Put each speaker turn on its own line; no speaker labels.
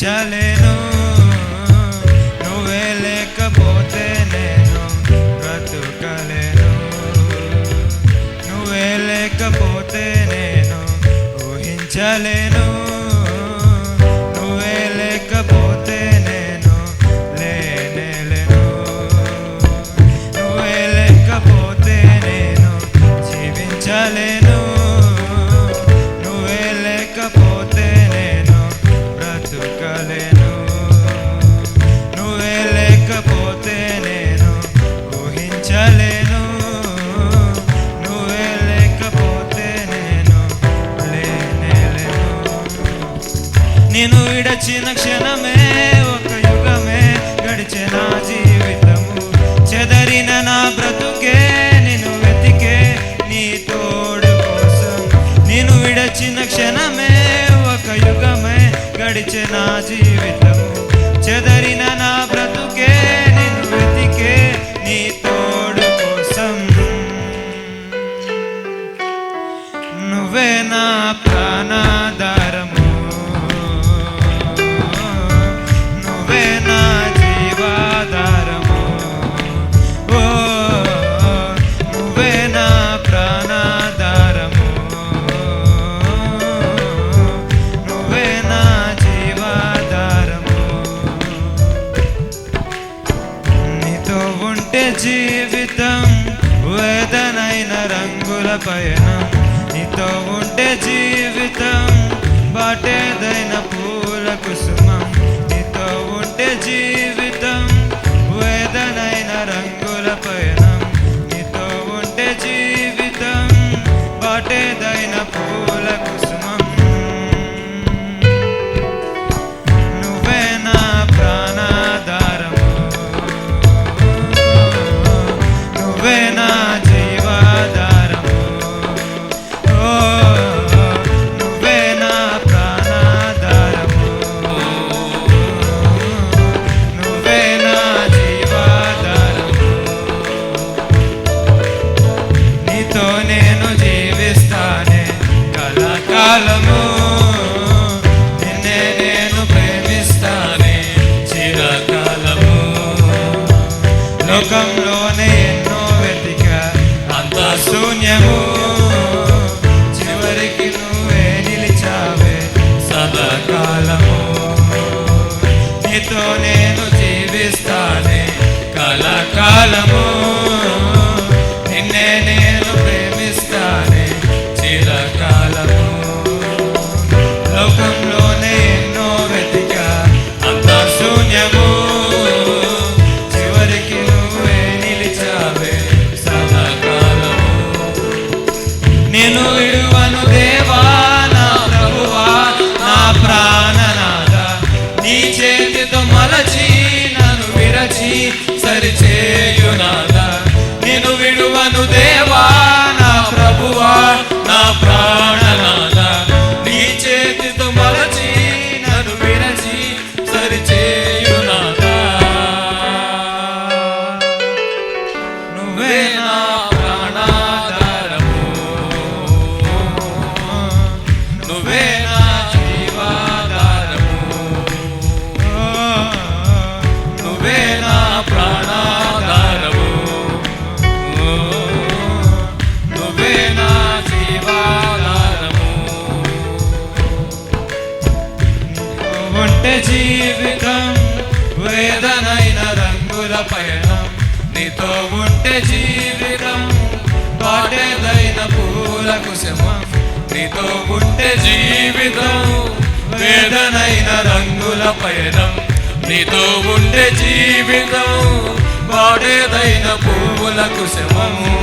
భరించలేను నువ్వే లేకపోతే నేను బ్రతుకలేను. నువ్వే లేకపోతే నేను ఊహించలేను. నేను విడచిన క్షణమే ఒక యుగమే గడిచిన నా జీవితము. చెదరిన నా బ్రతుకే నేను వెతికే నీ తోడు కోసం. నేను విడచిన క్షణమే ఒక యుగమే గడిచిన నా జీవితం నీతో ఉంటే జీవితం వేదనైన రంగుల పైన నీతో ఉంటే జీవితం బాటేదైన పూల కుసుమ. pena. కాలము ఉంటే జీవితం వేదనైన రంగుల పయనం. నీతో ఉంటే జీవితం పాటేదైన పూల కుశమం నీతో ఉంటే జీవితం వేదనైన రంగుల పయనం. నీతో ఉండే జీవితం వాడేదైన పువ్వుల కుశమము